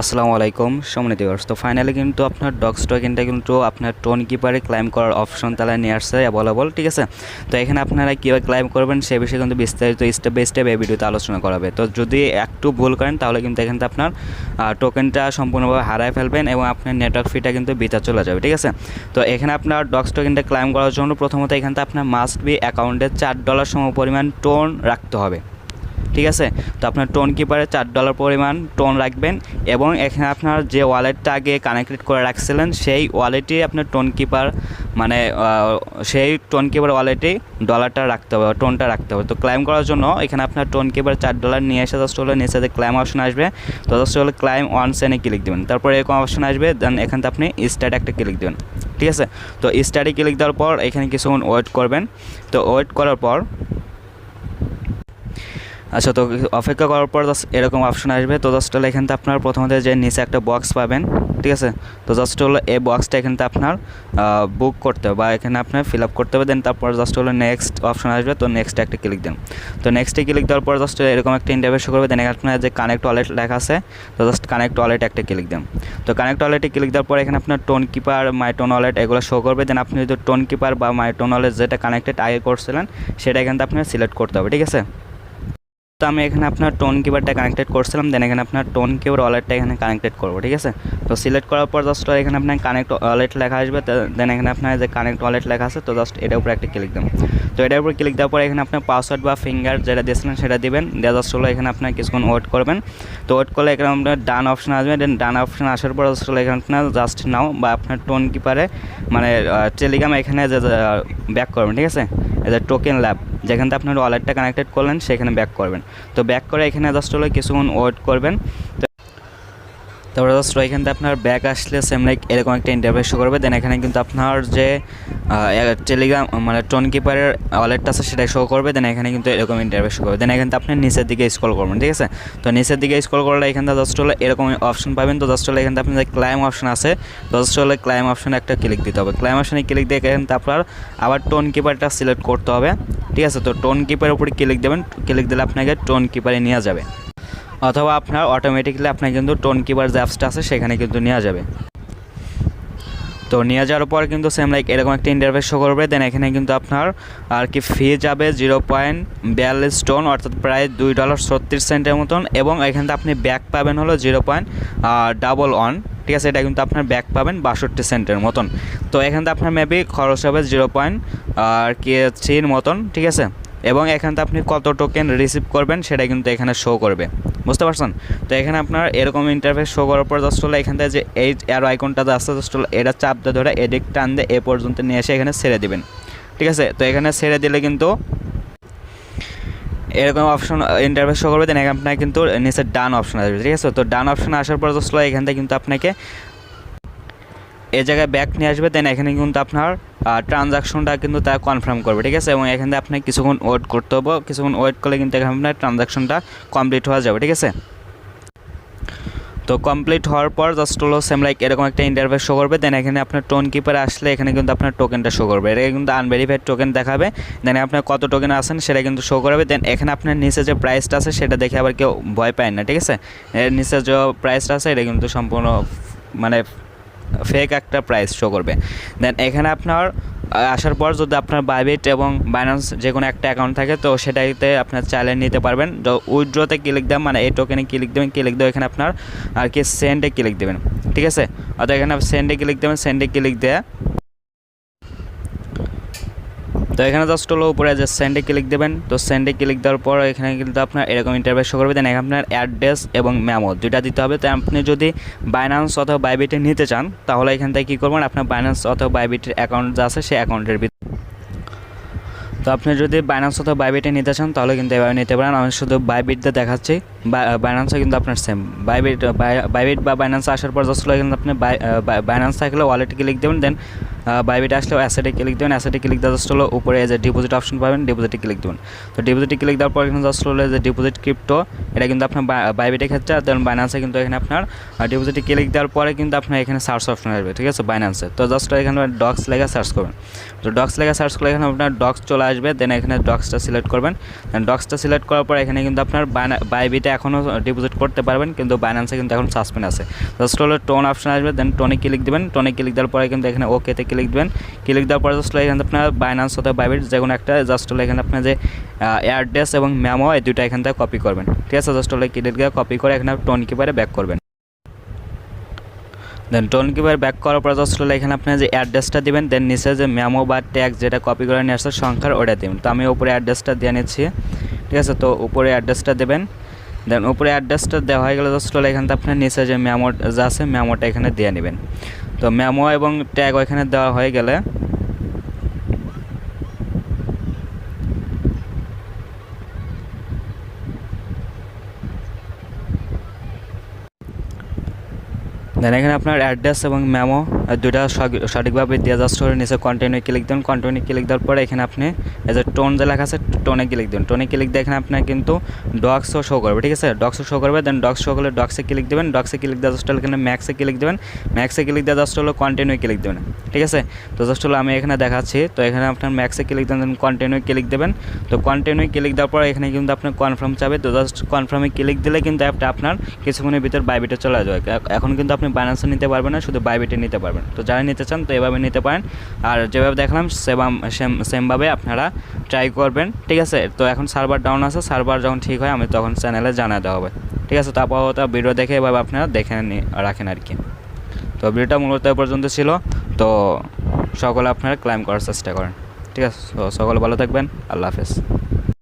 আসসালামু আলাইকুম, সম্মানিত ভিউয়ার্স তো ফাইনালি কিন্তু আপনার ডক্স টোকেনটা কিন্তু আপনার টোন কিপারে ক্লাইম করার অপশন তারা নিয়ে আসছে অ্যাভেলেবল ঠিক আছে? তো এখানে আপনারা কীভাবে ক্লাইম করবেন সে বিষয়ে কিন্তু বিস্তারিত স্টেপ বাই স্টেপ এই ভিডিওতে আলোচনা করাবে তো যদি একটু ভুল করেন, তাহলে কিন্তু এখানে আপনার টোকেনটা সম্পূর্ণভাবে হারায় ফেলবেন এবং আপনার নেটওয়ার্ক ফিটা কিন্তু বিতা চলে যাবে, ঠিক আছে? তো এখানে আপনার ডক্স টোকেনটা ক্লাইম করার জন্য প্রথমত এখানে আপনার মাস্ট বি অ্যাকাউন্টে চার ডলার সম পরিমাণ টোন রাখতে হবে। ঠিক আছে? তো আপনার টোন কিপারে চার ডলার পরিমাণ টোন রাখবেন এবং এখানে আপনার যে ওয়ালেটটা আগে কানেক্টেড করে রাখছিলেন, সেই ওয়ালেটই আপনার টোন কিপার মানে সেই টোন কিপার ওয়ালেটেই ডলারটা রাখতে হবে টোনটা রাখতে হবে। তো ক্লাইম করার জন্য এখানে আপনার টোন কিপার চার ডলার নিয়ে এসে জাস্ট হলে, নিচে ক্লাইম অপশন আসবে, তো জাস্ট হলে ক্লাইম ওয়ান সেনে ক্লিক দেবেন। তারপর এরকম অপশন আসবে দেন এখান থেকে আপনি স্টার্ট একটা ক্লিক দেবেন। ঠিক আছে? তো স্টার্টে ক্লিক দেওয়ার পর এখানে কিছুক্ষণ ওয়েট করবেন। তো ওয়েট করার পর আচ্ছা তো অপেক্ষা করার পর এরকম অপশন আসবে। তো জাস্ট হলো এখান থেকে আপনার প্রথমত যে নিচে একটা বক্স পাবেন, ঠিক আছে? তো জাস্ট হলো এই বক্সটা এখান থেকে আপনার বুক করতে হবে বা এখানে আপনার ফিল আপ করতে হবে। দেন তারপর জাস্ট হলো নেক্সট অপশন আসবে। তো নেক্সট একটা ক্লিক দেন। তো নেক্সটে ক্লিক দেওয়ার পর জাস্ট এরকম একটা ইন্টারভিউ করবে। দেন এখানে আপনার যে কানেক্ট ওয়ালেট লেখা আছে, তো জাস্ট কানেক্ট ওয়ালেট একটা ক্লিক দেন। তো কানেক্ট ওয়ালেটে ক্লিক দেওয়ার পর এখানে আপনার Tonkeeper my Ton wallet এগুলো শো করবে। দেন আপনি যদি টোন কিপার বা মাই টোন ওয়ালেট যেটা কানেক্টেড আগে করছিলেন, সেটা এখান থেকে আপনার সিলেক্ট করতে হবে, ঠিক আছে? তো আমি এখানে আপনার টোন কিবোর্ডটা কানেক্টেড করছিলাম দেন এখানে আপনার টোন কিবোর্ড ওয়ালেটটা এখানে কানেক্টেড করব, ঠিক আছে? তো সিলেক্ট করার পর জাস্ট এখানে আপনার কানেক্ট ওয়ালেট লেখা আসবে দেন এখানে আপনার যে কানেক্ট ওয়ালেট লেখা আছে, তো জাস্ট এটার উপরে একটা ক্লিক দেন তো এটার উপর ক্লিক দেওয়ার পর এখানে আপনার পাসওয়ার্ড বা ফিঙ্গার যেটা দিয়েছিলেন সেটা দিবেন, দেওয়া জাস্ট হলো এখানে আপনার কিছুক্ষণ ওয়েট করবেন। তো ওয়েট করলে এখানে আপনার ডান অপশন আসবে দেন ডান অপশন আসার পর জাস্ট হলো এখানে আপনার জাস্ট নাও বা আপনার টোন কিপারে মানে টেলিগ্রাম এখানে যে ব্যাক করবেন, ঠিক আছে? এই যে টোকেন ল্যাব যেখান থেকে আপনার ওয়ালেটটা কানেক্টেড করলেন, সেখানে ব্যাক করবেন। তো ব্যাক করে এখানে জাস্ট হলো কিছুক্ষণ ওয়েট করবেন। তারপরে জাস্ট এখান থেকে আপনার ব্যাক আসলে সেম লাইক এরকম একটা ইন্টারভিউ শো করবে। দেন এখানে কিন্তু আপনার যে টেলিগ্রাম মানে টোন কিপারের ওয়ালেটটা আছে সেটা শো করবে দেন এখানে কিন্তু এরকম ইন্টারভেস শো করবে। দেন এখানে আপনি নিচের দিকে স্ক্রল করবেন, ঠিক আছে? তো নিচের দিকে স্ক্রল করলে এখান থেকে জাস্ট হলো এরকম অপশন পাবেন, তো জাস্ট হলে এখান আপনার যে ক্লাইম অপশন আছে জাস্ট হলে ক্লাইম অপশনে একটা ক্লিক দিতে হবে। ক্লাইম অপশনে ক্লিক দিয়ে এখান আপনার আবার টোন কিপারটা সিলেক্ট করতে হবে, ঠিক আছে? তো টোন কিপারের উপরে ক্লিক দেবেন ক্লিক দিলে আপনাকে টোন কিপারে নিয়ে যাবে। অথবা আপনার অটোমেটিকলি আপনার কিন্তু টোন কিপার যে অ্যাপসটা আছে, সেখানে কিন্তু নেওয়া যাবে। তো নিয়ে যাওয়ার পর কিন্তু সেম লাইক এরকম একটা ইন্টারভেস শো করবে দেন এখানে কিন্তু আপনার আর কি ফি যাবে জিরো পয়েন্ট বিয়াল্লিশ টোন অর্থাৎ প্রায় দুই ডলার ছত্রিশ সেন্টের মতন, এবং এখান আপনি ব্যাক পাবেন হলো জিরো পয়েন্ট ডাবল ওয়ান ঠিক আছে? এটা কিন্তু আপনার ব্যাক পাবেন বাষট্টি সেন্টের মতন। তো এখান আপনার মেবি খরচ হবে জিরো পয়েন্ট আর কি থ্রির মতন, ঠিক আছে? এবং এখান আপনি কত টোকেন রিসিভ করবেন, সেটা কিন্তু এখানে শো করবে। বুঝতে পারছেন? তো এখানে আপনার এরকম ইন্টারফেস শো করার পর জাস্ট হলো এখান থেকে যে এই আর আইকনটা আসছে জাস্ট হলো এটা চাপ দিয়ে ধরে এডিক টান দিয়ে এ পর্যন্ত নিয়ে এসে এখানে ছেড়ে দিবেন। ঠিক আছে? তো এখানে ছেড়ে দিলে কিন্তু এরকম অপশন ইন্টারভিউ শো করবে দেন এখানে আপনার কিন্তু নিচে ডান অপশন আসবে। ঠিক আছে? তো ডান অপশন আসার পর জাস্ট হলো এখান থেকে কিন্তু আপনাকে এই জায়গায় ব্যাক নিয়ে আসবে দেন এখানে কিন্তু আপনার ট্রানজাকশনটা কিন্তু তা কনফার্ম করবে, ঠিক আছে? এবং এখানে থেকে আপনাকে কিছুক্ষণ ওয়েট করতে হবে, কিছুক্ষণ ওয়েট করলে কিন্তু এখানে আপনার ট্রানজাকশনটা কমপ্লিট হয়ে যাবে, ঠিক আছে? তো কমপ্লিট হওয়ার পর জাস্ট হলো সেম লাইক এরকম একটা ইন্টারভেস শো করবে দেন এখানে আপনার টোন কিপার আসলে এখানে কিন্তু আপনার টোকেনটা শো করবে। এটা কিন্তু আনভেরিফাইড টোকেন দেখাবে দেন আপনার কত টোকেন আছেন সেটা কিন্তু শো করবে দেন এখানে আপনার নিচে যে প্রাইসটা আছে সেটা দেখে আবার কেউ ভয় পায় না, ঠিক আছে? এর নিচে যে প্রাইসটা আছে, এটা কিন্তু সম্পূর্ণ মানে ফেক একটা প্রাইস শো করবে। দেন এখানে আপনার আসার পর যদি আপনার বাইবিট এবং বাইন্যান্স যে কোনো একটা অ্যাকাউন্ট থাকে, তো সেটাইতে আপনার চাইলে নিতে পারবেন। তো উইড্রোতে ক্লিক দেবেন মানে এই টোকেনে ক্লিক দেবেন ক্লিক দেবেন এখানে আপনার আর কি সেন্ডে ক্লিক দেবেন। ঠিক আছে? অর্থাৎ এখানে সেন্ডে ক্লিক দেবেন সেন্ডে ক্লিক দেয়া তো এখানে জাস্ট হলো উপরে যে সেন্ডে ক্লিক দেবেন। তো সেন্ডে ক্লিক দেওয়ার পর এখানে কিন্তু আপনার এরকম ইন্টারভেস করবে। দেন এখানে আপনার অ্যাড্রেস এবং মেমো দুইটা দিতে হবে। তো আপনি যদি বাইন্যান্স অথবা বাইবিটে নিতে চান, তাহলে এখান থেকে কী করবেন? আপনার বাইন্যান্স অথবা বাইবিটের অ্যাকাউন্ট যা আছে, সেই অ্যাকাউন্টের ভিতরে তো আপনি যদি বাইন্যান্স অথবা বাইবিটে নিতে চান, তাহলে কিন্তু এভাবে নিতে পারেন। আমি শুধু বাইবিটতে দেখাচ্ছি। বাইন্যান্সও কিন্তু আপনার সেম বাইবিট বাইবিট বা বাইন্যান্স আসার পর জাস্ট এখানে আপনি বাইন্যান্স থাকলে ওয়ালেটে ক্লিক দেবেন। দেন বাইবিটে আসলে অ্যাসেটে ক্লিক দেবেন। অ্যাসেটে ক্লিক দেওয়া জাস্ট হলো উপরে যে ডিপোজিট অপশন পাবেন ডিপোজিটে ক্লিক দেবেন। তো ডিপোজিটে ক্লিক দেওয়ার পর এখানে জাস্ট হলো যে ডিপোজিট ক্রিপ্টো এটা কিন্তু আপনার বাইবিটের ক্ষেত্রে দেন বাইন্যান্সে কিন্তু এখানে আপনার ডিপোজিটে ক্লিক দেওয়ার পরে কিন্তু আপনার এখানে সার্চ অপশন আসবে, ঠিক আছে? বাইন্যান্সে তো জাস্ট এখানে ডক্স লেখা সার্চ করবেন। তো ডক্স লেখা সার্চ করলে এখানে আপনার ডক্স চলে আসবে দেন এখানে ডক্সটা সিলেক্ট করবেন। দেন ডক্সটা সিলেক্ট করার পর এখানে কিন্তু আপনার বাইবিটে এখনও ডিপোজিট করতে পারবেন, কিন্তু বাইন্যান্সে কিন্তু এখন সাসপেন্ড আছে। জাস্ট হলো টোন অপশন আসবে দেন টোনে ক্লিক দেবেন। টোনে ক্লিক দেওয়ার পরে কিন্তু এখানে ওকেতে ক্লিক দেবেন। ক্লিক দেওয়ার পরে জাস্ট এখানে আপনার বাইন্যান্স অথবা বাইবিট যে কোনো একটা জাস্ট হলো এখানে আপনার যে অ্যাড্রেস এবং মেমো এই দুটো এখান থেকে কপি করবেন। ঠিক আছে জাস্ট হলো ক্লিক দিয়ে কপি করে এখানে টোন কিপারে ব্যাক করবেন। দেন টোন কিপার ব্যাক করার পর জাস্ট হলো এখানে আপনি যে অ্যাড্রেসটা দেবেন দেন নিচে যে মেমো বা ট্যাগ যেটা কপি করে নিয়ে আসছে সংখ্যার ওটা দিবেন। তো আমি উপরে অ্যাড্রেসটা দিয়ে নিচ্ছি। ঠিক আছে, তো উপরে অ্যাড্রেসটা দেবেন। দেন উপরে অ্যাড্রেসটা দেওয়া হয়ে গেলে জাস্ট হলো এখান থেকে আপনার নিচে যে মেমো যা আছে মেমোটা এখানে দিয়ে নেবেন। তো মেমো এবং ট্যাগ ওইখানে দেওয়া হয়ে গেলে দেন এখানে আপনার অ্যাড্রেস এবং মেমো দুটা সঠিকভাবে দিয়ে জাস্ট করে নিচে কন্টিনিউ ক্লিক দেন কন্টিনিউ ক্লিক দেওয়ার পরে এখানে আপনি এই যে টোন যে লেখা আছে টোনে ক্লিক দেন। টোনে ক্লিক দিয়ে এখানে আপনার কিন্তু ডক্সও শো করবে, ঠিক আছে? ডক্সও শো করবে দেন ডক্স শো করলে ডক্সে ক্লিক দেবেন ডক্সে ক্লিক দেওয়া জাস্ট হলো এখানে ম্যাক্সে ক্লিক দেবেন ম্যাক্সে ক্লিক দেওয়া জাস্ট হলো কন্টিনিউ ক্লিক দেবেন, ঠিক আছে? তো জাস্ট হলো আমি এখানে দেখাচ্ছি, তো এখানে আপনার ম্যাক্সে ক্লিক দেন দেন কন্টিনিউ ক্লিক দেবেন। তো কন্টিনিউ ক্লিক দেওয়ার পর এখানে কিন্তু আপনার কনফার্ম চাবে, তো জাস্ট কনফার্মে ক্লিক দিলে কিন্তু অ্যাপটা আপনার কিছুক্ষণের ভিতর বাইবিটে চলে যাবে। এখন কিন্তু আপনি বাইন্যান্সে নিতে পারবেন না, শুধু বাইবিটে নিতে পারবেন। তো যারা নিতে চান তো এভাবে নিতে পারেন। আর যেভাবে দেখলাম, সেভাবে, সেম, সেমভাবে আপনারা ট্রাই করবেন, ঠিক আছে? তো এখন সার্ভার ডাউন আছে সার্ভার যখন ঠিক হয়, আমি তখন চ্যানেলে জানা দেওয়া হবে। ঠিক আছে? তো ভিডিও দেখে এভাবে আপনারা দেখে রাখেন আর কি। তো ভিডিওটা মূলত পর্যন্ত ছিল। তো সকলে আপনারা ক্লাইম করার চেষ্টা করেন। ঠিক আছে? সকলে ভালো থাকবেন। আল্লাহ হাফেজ।